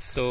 So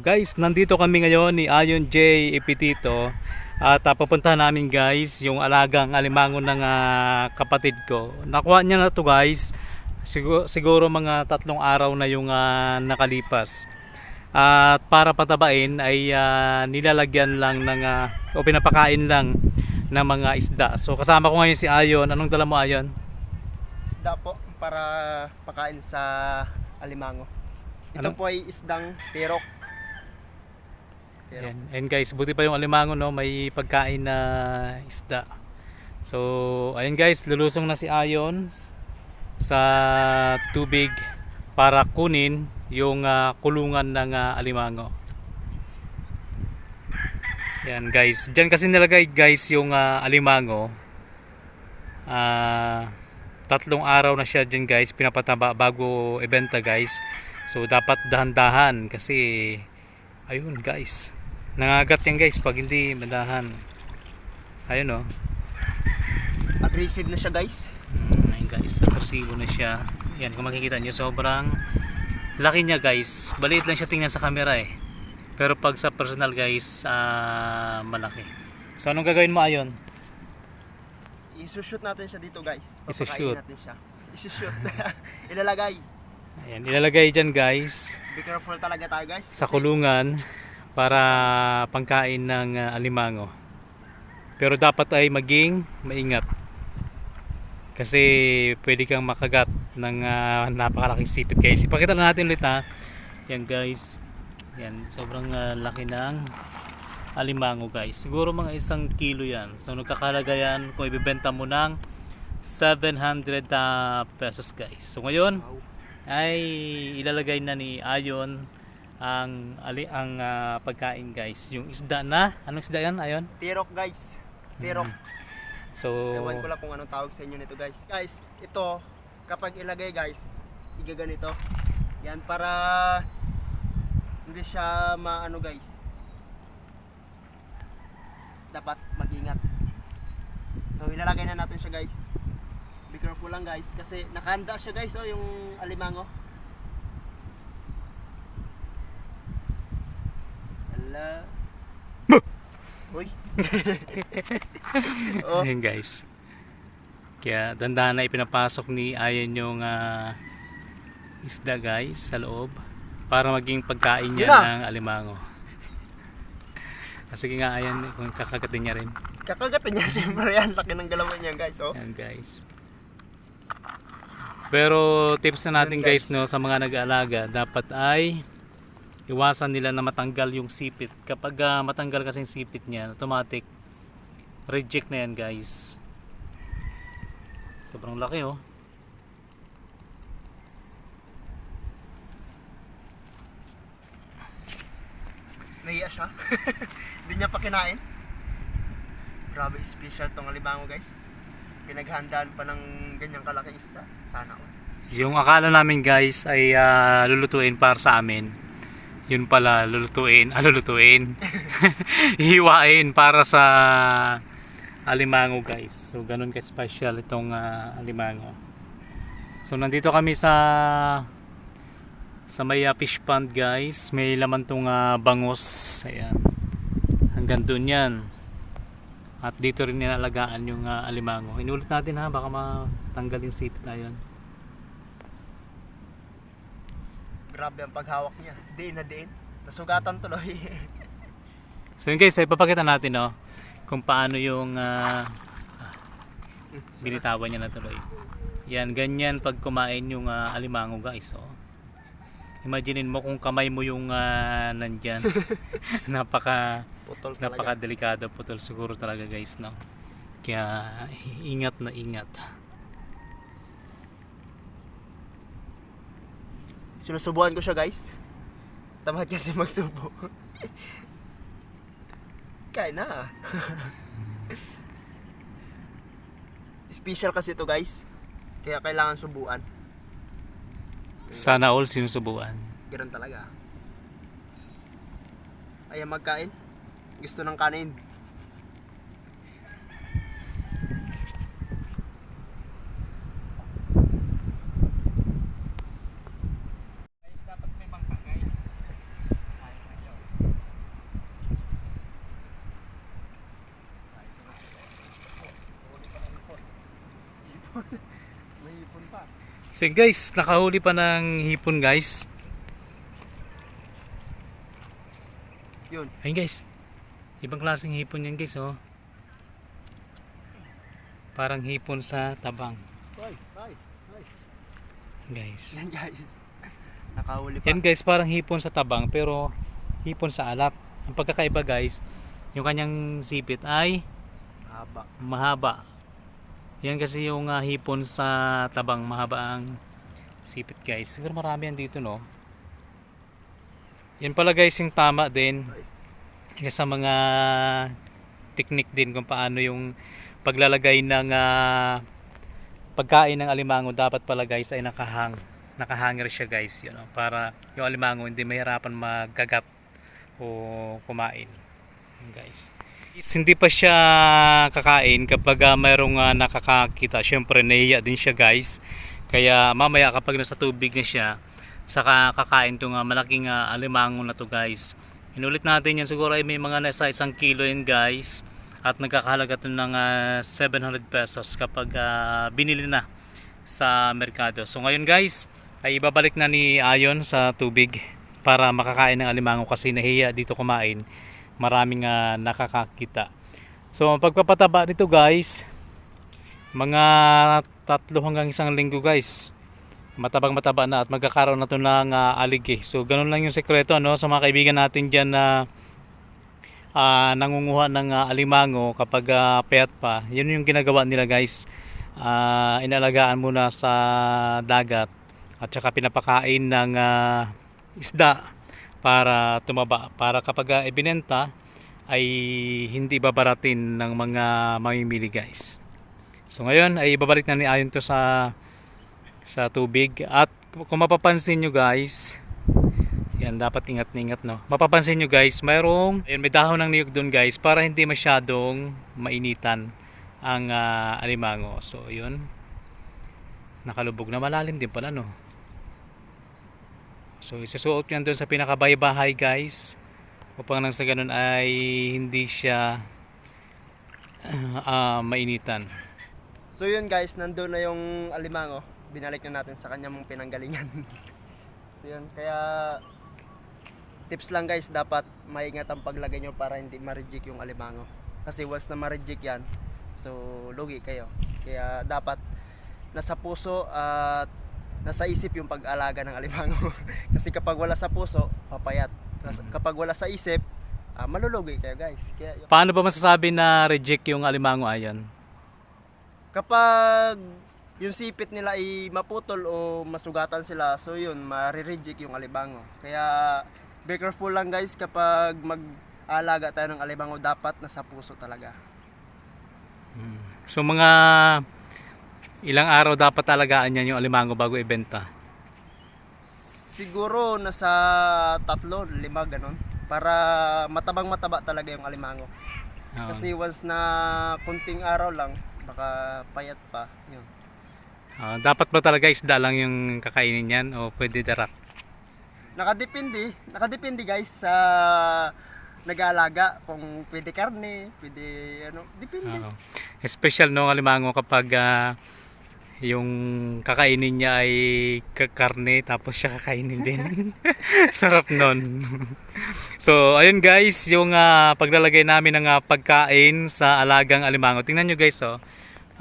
guys, nandito kami ngayon ni Ayon J. Epitito at uh, papuntahan namin guys yung alagang alimango ng ah, kapatid ko. Nakuha niya na to guys. Siguro, siguro mga tatlong araw na yung ah, nakalipas. At para patabain ay ah, nilalagyan lang ng ah, o pinapakain lang ng mga isda. So kasama ko ngayon si Ayon. Anong dala mo Ayon? Isda po para pakain sa alimango. Ito Ano? po ay isdang. Tirok. Ayan. And guys, buti pa yung alimango no, may pagkain na isda. So, ayun guys, lulusong na si Ayon sa tubig para kunin yung ah, kulungan ng ah, alimango. Yan guys, diyan kasi nilagay guys yung ah, alimango. Ah, tatlong araw na siya diyan guys, pinapataba bago ibenta guys. So dapat dahan-dahan kasi ayun guys. Nangagat yan guys pag hindi madahan. Ayun oh. Aggressive na siya guys. Mm, ayun guys, agresibo na siya. Yan kung makikita niyo sobrang laki niya guys. Baliit lang siya tingnan sa camera eh. Pero pag sa personal guys, ah, malaki. So anong gagawin mo ayon? Isushoot natin siya dito guys. Papakain Isushoot. natin siya. Isushoot. Ilalagay. Ayan, ilalagay dyan guys Be careful talaga tayo guys. sa kulungan para pangkain ng ah, alimango. Pero dapat ay maging maingat. Kasi pwede kang makagat ng ah, napakalaking sipit guys. Ipakita lang natin ulit ha. Yan guys. Yan, sobrang ah, laki ng alimango guys. Siguro mga isang kilo yan. So nagkakalaga yan kung ibibenta mo ng 700 ah, pesos guys. So ngayon, Wow. Ay ilalagay na ni Ayon ang ali ang ah, pagkain guys yung isda na anong isda yan Ayon Tirok guys. Tirok. so Ewan ko lang kung anong tawag sa inyo nito guys. Guys, ito kapag ilagay guys, igaganito. Yan para hindi siya maano guys. Dapat mag-ingat. So ilalagay na natin siya guys. Careful lang guys kasi nakahanda siya guys oh yung alimango. Hala. Uy. oh. Ayan guys kaya dandahan na ipinapasok ni Ayon yung ah, isda guys sa loob para maging pagkain niya ng alimango Ah, sige nga Ayon kung kakagatin niya rin Kakagatin niya siyempre yan. Laki ng galawan niya guys. Oh. Yan guys. Pero tips na natin guys guys. no sa mga nag-aalaga, dapat ay iwasan nila na matanggal yung sipit. Kapag ah, matanggal kasi yung sipit niya, automatic reject na yan guys. Sobrang laki oh. Nahiya siya. Hindi niya pa kinain. Grabe, special tong alimango guys. Pinaghandaan pa ng ganyang kalaking isda. Sana all. Yung akala namin guys ay ah, lulutuin para sa amin. Yun pala, lulutuin, ah, lulutuin. Hiwain para sa alimango guys. So ganun ka special itong ah, alimango. So nandito kami sa sa may ah, fish pond guys. May laman tong ah, bangos. Ayan. Hanggang dun yan. At dito rin ninalagaan yung ah, alimango. Inulit natin ha, baka matanggal yung sipit na yun. Grabe ang paghawak niya. Diin na diin. Nasugatan tuloy. So yun guys, ipapakita natin no, kung paano yung ah, binitawan niya na tuloy. Yan, ganyan pag kumain yung ah, alimango guys. Oh. Imaginin mo kung kamay mo yung ah, nandyan. napaka, Putol talaga. napaka delikado putol siguro talaga guys. No? Kaya ingat na ingat. Sinusubuhan ko siya guys. Tamad kasi magsubo. Kain na. Special kasi ito guys. Kaya kailangan subuan. Sana all sinusubuan. Ganun talaga. Ayaw magkain? Gusto ng kanin. May ipon pa. So guys, nakahuli pa ng hipon guys. Yun. Ayun guys. Ibang klaseng hipon yan guys oh. Parang hipon sa tabang Ay, ay, ay. guys. Yan guys. Nakahuli pa. Yan guys, parang hipon sa tabang pero hipon sa alat. Ang pagkakaiba guys, yung kanyang sipit ay Haba. mahaba. Yan kasi yung ah, hipon sa tabang, mahaba ang sipit guys. Siguro marami yan dito no. Yan pala guys yung tama din. Isa sa mga technique din kung paano yung paglalagay ng ah, pagkain ng alimango dapat pala guys ay nakahang nakahanger siya guys you know, para yung alimango hindi mahirapan magkagat o kumain guys Is hindi pa siya kakain kapag ah, mayroong ah, nakakakita. Syempre nahiya din siya guys. Kaya mamaya kapag nasa tubig na siya saka kakain tong ah, malaking ah, alimango na to guys. Inulit natin yan. Siguro ay may mga nasa isang kilo yan guys. At nagkakahalaga to ng ah, 700 pesos kapag ah, binili na sa merkado. So ngayon guys ay ibabalik na ni Ayon sa tubig para makakain ng alimango kasi nahiya dito kumain maraming ah, nakakakita. So pagpapataba nito guys mga tatlo hanggang isang linggo guys matabang mataba na at magkakaroon na to ng ah, aligi. So ganun lang yung sekreto ano sa mga kaibigan natin dyan na ah, nangunguha ng ah, alimango kapag ah, payat pa yun yung ginagawa nila guys. Ah, inalagaan muna sa dagat at saka pinapakain ng ah, isda para tumaba para kapag ah, ibinenta ay hindi babaratin ng mga mamimili guys. So ngayon ay ibabalik na ni Ayon to sa sa tubig. At kung mapapansin nyo guys yan dapat ingat ingat no? Mapapansin nyo guys mayroong ayun, may dahon ng niyog doon guys para hindi masyadong mainitan ang ah, alimango. So yun. Nakalubog na malalim din pala no so isusuot yan doon sa pinakabaybahay guys upang nang sa ganun ay hindi siya ah, mainitan So yun guys, nandun na yung alimango. Binalik na natin sa kanyang pinanggalingan. so yun, kaya tips lang guys, dapat maingat ang paglagay nyo para hindi ma-reject yung alimango. Kasi once na ma-reject yan, so lugi kayo. Kaya dapat nasa puso at nasa isip yung pag-alaga ng alimango. Kasi kapag wala sa puso, papayat. Kas- Kapag wala sa isip, ah, malulugi kayo guys. Kaya yun. paano ba masasabi na reject yung alimango ayan kapag yung sipit nila ay maputol o masugatan sila, so yun, marireject yung alibango. Kaya, be careful lang guys kapag mag-alaga tayo ng alibango, dapat nasa puso talaga. so mga ilang araw dapat talagaan yan yung alimango bago ibenta Siguro nasa tatlo, lima, ganun. Para matabang mataba talaga yung alimango. Oo. Kasi once na kunting araw lang, baka payat pa. Yun. Ah, dapat ba talaga isda lang yung kakainin yan o pwede darat Nakadepende, nakadepende guys sa nag-aalaga kung pwede karne, pwede ano, depende. Oo. Special no alimango kapag ah, yung kakainin niya ay ka- karne tapos siya kakainin din. Sarap nun. so, ayun guys, yung ah, paglalagay namin ng ah, pagkain sa alagang alimango. Tingnan nyo guys, oh.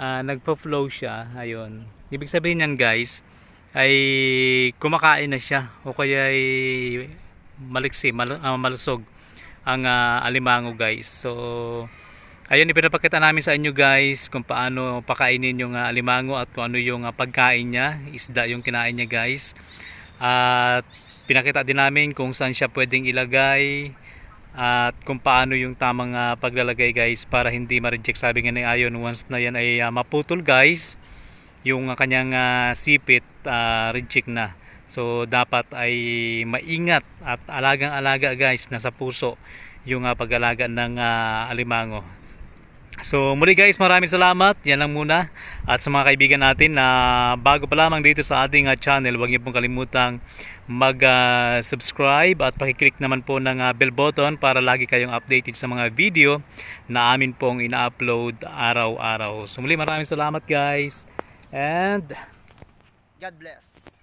Ah, nagpo-flow siya. Ayun. Ibig sabihin yan guys, ay kumakain na siya o kaya ay maliksi, mal- ah, malusog ang ah, alimango guys. So, ayun ipinapakita namin sa inyo guys kung paano pakainin yung ah, alimango at kung ano yung ah, pagkain niya, isda yung kinain niya guys. At pinakita din namin kung saan siya pwedeng ilagay at kung paano yung tamang ah, paglalagay guys para hindi ma-reject. Sabi nga ni Ayon once na yan ay ah, maputol guys yung ah, kanyang ah, sipit ah, reject na. So dapat ay maingat at alagang alaga guys nasa puso yung ah, pag-alaga ng ah, alimango So muli guys, maraming salamat. Yan lang muna. At sa mga kaibigan natin na bago pa lamang dito sa ating ah, channel, huwag niyo pong kalimutang mag-subscribe at pakiclick naman po ng ah, bell button para lagi kayong updated sa mga video na amin pong ina-upload araw-araw. So muli maraming salamat guys. And God bless.